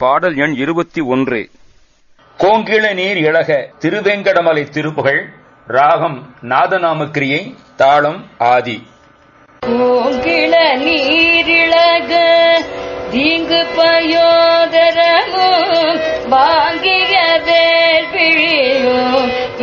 பாடல் எண் இருபத்தி ஒன்று. கோங்கிள நீர் இழக திருவேங்கடமலை திருப்புகள் ராகம் நாதநாமக்கிரியை தாளம் ஆதி. கோங்கிள நீரிழக தீங்கு பயோதரமும் வாங்கிய வேல்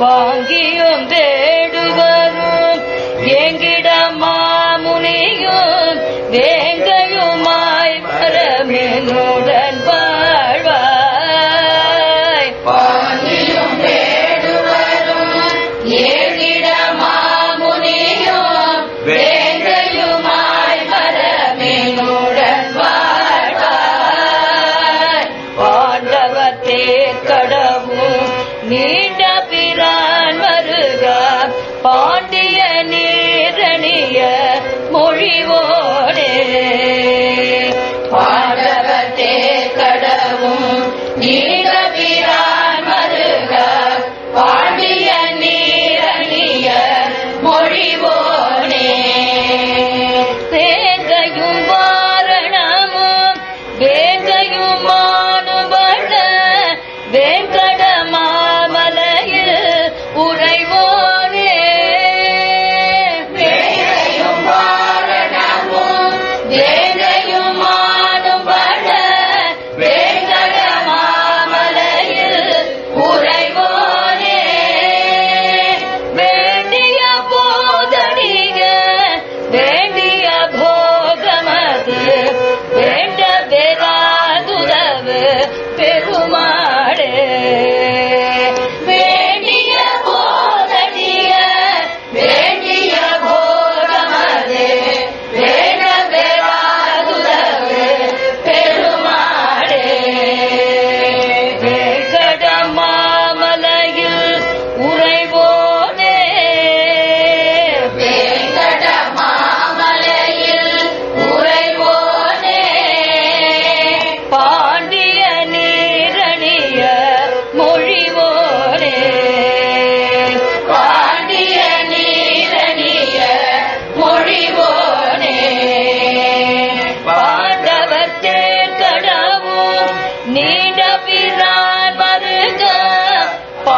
Bye.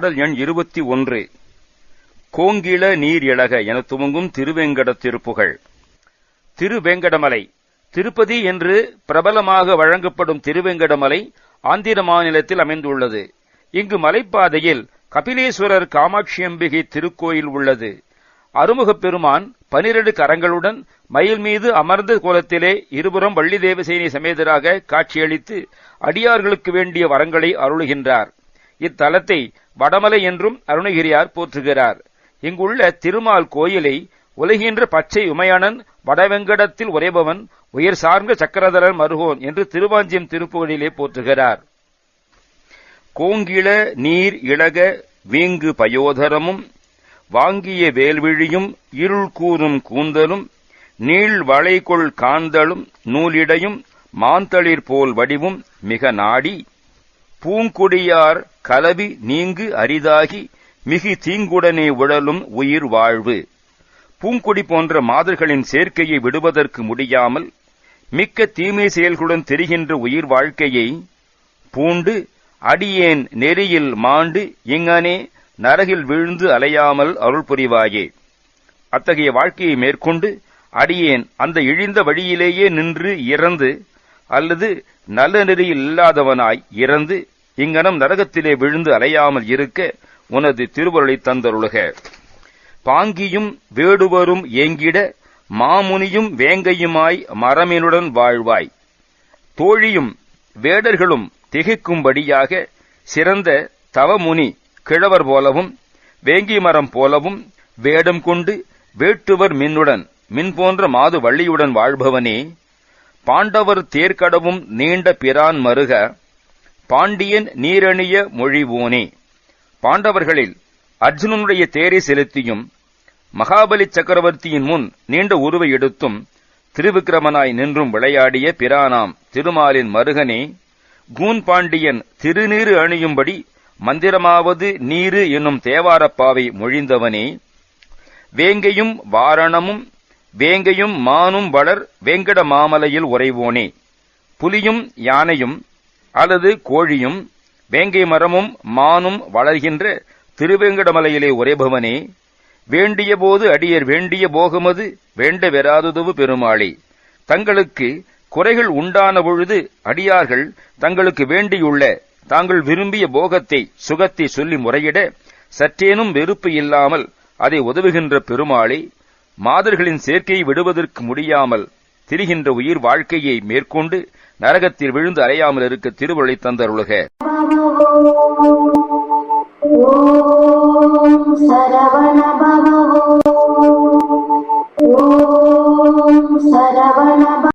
பாடல் எண் இருபத்தி ஒன்று. கோங்கிள நீர் இழக என துவங்கும் திருவேங்கட திருப்புகழ் திருவேங்கடமலை. திருப்பதி என்று பிரபலமாக வழங்கப்படும் திருவேங்கடமலை ஆந்திர மாநிலத்தில் அமைந்துள்ளது. இங்கு மலைப்பாதையில் கபிலேஸ்வரர் காமாட்சியம்பிகை திருக்கோயில் உள்ளது. அருமுகப் பெருமான் பனிரெண்டு கரங்களுடன் மயில் மீது அமர்ந்த கோலத்திலே இருபுறம் வள்ளி தேவசேனி சமேதராக காட்சியளித்து அடியார்களுக்கு வேண்டிய வரங்களை அருளுகின்றார். இத்தலத்தை வடமலை என்றும் அருணகிரியார் போற்றுகிறார். இங்குள்ள திருமால் கோயிலை உலகின்ற பச்சை உமையானன் வடவெங்கடத்தில் உரைபவன் உயர் சார்ந்த சக்கரதரன் மருகோன் என்று திருவாஞ்சியம் திருப்புகளிலே போற்றுகிறார். கோங்கிள நீர் இழக வீங்கு பயோதரமும் வாங்கிய வேல்விழியும் இருள் கூறும் கூந்தலும் நீள் வளைகொள் காந்தலும் நூலிடையும் மாந்தளிர் போல் வடிவும் மிக நாடி பூங்குடியார் கலவி நீங்கு அரிதாகி மிகு தீங்குடனே உழலும் உயிர் வாழ்வு. பூங்குடி போன்ற மாதர்களின் சேர்க்கையை விடுவதற்கு முடியாமல் மிக்க தீமை செயல்களுடன் தெரிகின்ற உயிர் வாழ்க்கையை பூண்டு அடியேன் நெறியில் மாண்டு இங்கனே நரகில் விழுந்து அலையாமல் அருள் புரிவாயே. அத்தகைய வாழ்க்கையை மேற்கொண்டு அடியேன் அந்த இழிந்த வழியிலேயே நின்று இறந்து அல்லது நல்ல நெறியில் இல்லாதவனாய் இறந்து இங்கனம் நரகத்திலே விழுந்து அலையாமல் இருக்க உனது திருவருளை தந்தருளுக. பாங்கியும் வேடுவரும் ஏங்கிட மாமுனியும் வேங்கையுமாய் மரமினுடன் வாழ்வாய். தோழியும் வேடர்களும் திகைக்கும்படியாக சிறந்த தவமுனி கிழவர் போலவும் வேங்கி மரம் போலவும் வேடம் கொண்டு வேட்டுவர் மின்னுடன் மின் போன்ற மாது வள்ளியுடன் வாழ்பவனே. பாண்டவர் தேர்க்கடவும் நீண்ட பிரான் மருக பாண்டியன் நீரணிய மொழிவோனே பாண்டவர்களில் அர்ஜுனனுடைய தேரை செலுத்தியும் மகாபலி சக்கரவர்த்தியின் முன் நீண்ட உருவை எடுத்தும் திருவிக்கிரமனாய் நின்றும் விளையாடிய பிரானாம் திருமாலின் மருகனே கூன் பாண்டியன் திருநீறு அணியும்படி மந்திரமாவது நீரு என்னும் தேவாரப்பாவை மொழிந்தவனே. வேங்கையும் வாரணமும் வேங்கையும் மானும் வளர் வேங்கட மாமலையில் உறைவோனே. புலியும் யானையும் அல்லது கோழியும் வேங்கை மரமும் மானும் வளர்கின்ற திருவேங்கடமலையிலே உரைபவனே வேண்டிய போது அடியர் வேண்டிய போகமது வேண்ட வெறாததுவு பெருமாளே. தங்களுக்கு குறைகள் உண்டான பொழுது அடியார்கள் தங்களுக்கு வேண்டியுள்ள தாங்கள் விரும்பிய போகத்தை சுகத்தை சொல்லி முறையிட சற்றேனும் வெறுப்பு இல்லாமல் அதை உதவுகின்ற பெருமாளே. மாதர்களின் சேர்க்கையை விடுவதற்கு முடியாமல் திரிகின்ற உயிர் வாழ்க்கையை மேற்கொண்டு நரகத்தில் விழுந்து அறையாமல் இருக்க திருவள்ளி தந்தருளுக சரவண